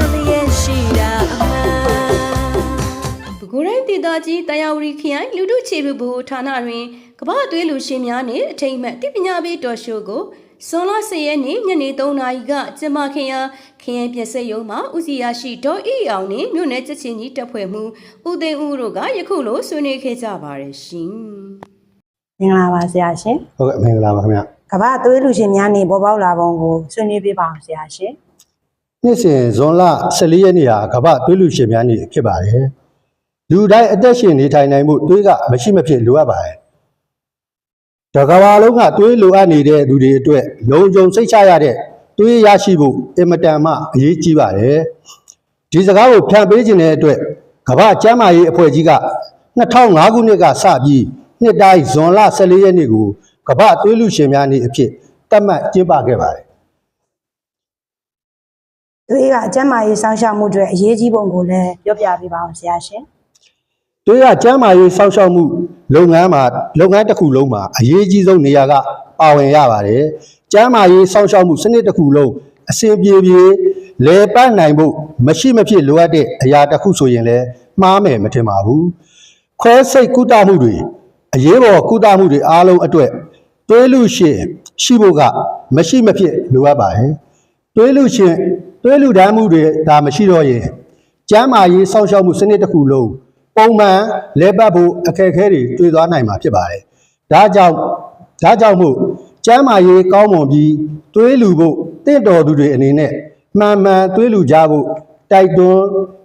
က်လျက်ရှိတာအမှန်ပဲခူးတိုင်းဒေသကြီးတရာဝရီခရိုင်လူထုခြေပြုဗဟိုဌာနတွင်ကမ္ဘာအသွေးလူရှင်များနှင့်အထိမ်းအမှတ်တိပညာပေးတော်ရှိုးကိုဇွန်လ10ရက်နေ့ညနေ3နာရီကကျင်းပခင်ရာခရိုင်ပြည်စက်ရုံမှဦးစီးရရှိဒေါ်အီအောင်နှင့်မြို့နယ်ချက်ချင်းကြီးတပ်ဖွဲ့မှုဦးသိန်းဦးတို့ကယခုလိုဆွေးနွေးခဲ့ကြပါတယ်ရှင်မင်္ဂလာပါဆရာရှင်ဟုတ်ကဲ့မင်္ဂလာပါခင်ဗျ ကမ္ဘာသွေးလူရှင်များနေပေါ်ပေါက်လာပုံကိုဆွေးနွေးပေးပါအောင်ဆရာရှင်နှစ်စဉ်ဇွန်လ14ရက်နေ့ဟာကမ္ဘာသွေးလူရှင်များနေ့ဖြစ်ပါတယ်လူတိုင်းအသက်ရှင်နေထိုင်နိုင်မှုသွေးကမရှိမဖြစ်လိုအပ်ပါတယ်တကဘာလုံးကသွေးလိုအပ်နေတဲ့သူတွေအတွက်လုံခြုံစိတ်ချရတဲ့သွေးရရှိဖို့အင်မတန်မှအရေးကြီးပါတယ်ဒီစကားကိုဖြန့်ပေးခြင်းတဲ့အတွက်ကမ္ဘာကျန်းမာရေးအဖွဲ့ကြီးက2005ခုနှစ်ကစပြီးနှစ်တိုင်းဇွန်လ14ရက်နေ့ကို ကမ္ဘာသွေးလူရှင်များနေ့အဖြစ်သတ်မှတ်ကျင်းပခဲ့ပါတယ်သွေးကအကျန်းမာရေးစောင့်ရှောက်မှုတွေအရေးကြီးပုံကိုလည်းပြောပြပေးပါအောင်ဆရာရှင်တွေးရကျမ်းမာရေးစောင့်ရှောက်မှုလုပ်ငန်းမှာလုပ်ငန်းတစ်ခုလုံးမှာအရေးကြီးဆုံးနေရာကပါဝင်ရပါတယ်။ကျမ်းမာရေးစောင့်ရှောက်မှုစနစ်တစ်ခုလုံးအစဉ်ပြေပြေလဲပတ်နိုင်ဖို့မရှိမဖြစ်လိုအပ်တဲ့အရာတစ်ခုဆိုရင်လည်းမှားမယ်မထင်ပါဘူး။ခွဲစိတ်ကုသမှုတွေအရေးပေါ်ကုသမှုတွေအားလုံးအတွက် တွေးလူရှင်ရှိဖို့ကမရှိမဖြစ်လိုအပ်ပါတယ်။တွေးလူရှင်တွေးလူတမ်းမှုတွေဒါမရှိတော့ရင်ကျန်းမာရေးစောင့်ရှောက်မှုစနစ်တစ်ခုလုံးပုံမှန်လဲပတ်ဖို့အခက်အခဲတွေတွေ့သွားနိုင်မှာဖြစ်ပါတယ်။ဒါကြောင့်ဒါကြောင့်မို့ကျန်းမာရေးကောင်းမွန်ပြီးသွေးလူဖို့တင့်တော်သူတွေအနေနဲ့မှန်မှန်သွေးလူကြဖို့တိုက်တွန်း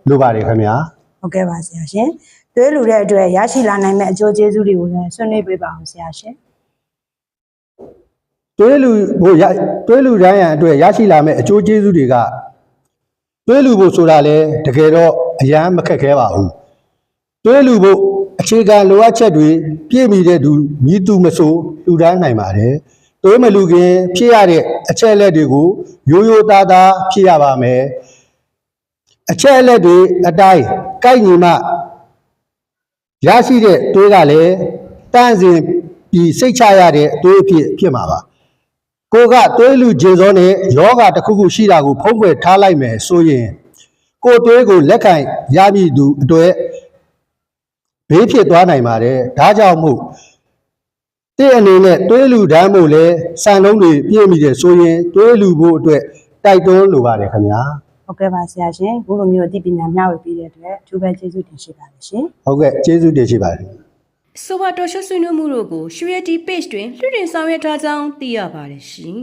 လိုပါတယ်ခင်ဗျာဟုတ်ကဲ့ပါဆရာရှင်သွေးလူတဲ့အတွက်ရရှိလာနိုင်မယ့်အကျိုးကျေးဇူးတွေကိုလည်းဆွေးနွေးပေးပါအောင်ဆရာရှင်။ သွေးလူဖို့ရသွေးလူတိုင်းရန်အတွက်ရရှိလာမယ့်အကျိုးကျေးဇူးတွေကသွေးလူဖို့ဆိုတာလဲတကယ်တော့အရန်မခက်ခဲပါဘူး။တွဲလူဖို့အခြေခံလိုအပ်ချက်တွေပြည့်မီတဲ့သူမြည်သူမဆိုလူတိုင်းနိုင်ပါတယ်။တွဲမလူခင် ဖြစ်ရတဲ့အချက်အလက်တွေကိုရိုးရိုးသားသားဖြစ်ရပါမယ်။အချက်အလက်တွေအတိုင်းကိုက်ညီမှရရှိတဲ့တွဲကလည်းတန့်စင်ပြီးစိတ်ချရတဲ့တွဲဖြစ်ဖြစ်မှာပါ။ ကိုကတွဲလူဂျေဇောနဲ့ယောဂတစ်ခုခုရှိတာကိုဖုံးကွယ်ထားလိုက်မယ်ဆိုရင်ကိုယ်တွဲကိုလက်ခံရမည်သူအတွက်ဘေးဖြစ်သွားနိုင်ပါတယ်ဒါကြောင့်မို့တဲ့အနေနဲ့တွေးလူတန်းဖို့လဲစံလုံးတွေပြည့်မိတယ်ဆိုရင်တွေးလူဖို့အတွက်တိုက်တွန်းလိုပါတယ်ခင်ဗျာဟုတ်ကဲ့ပါဆရာရှင်ခုလိုမျိုးအသိပညာမျှဝေပေးတဲ့အတွက်အထူးပဲကျေးဇူးတင်ရှိပါတယ်ရှင်ဟုတ်ကဲ့ကျေးဇူးတင်ရှိပါတယ် ဆိုပါတော်ရှိုးဆွေးနွေးမှုတို့ကို Surety Page တွင်လွှင့်တင်ဆောင်ရွက်ထားကြောင်းသိရပါတယ်ရှင်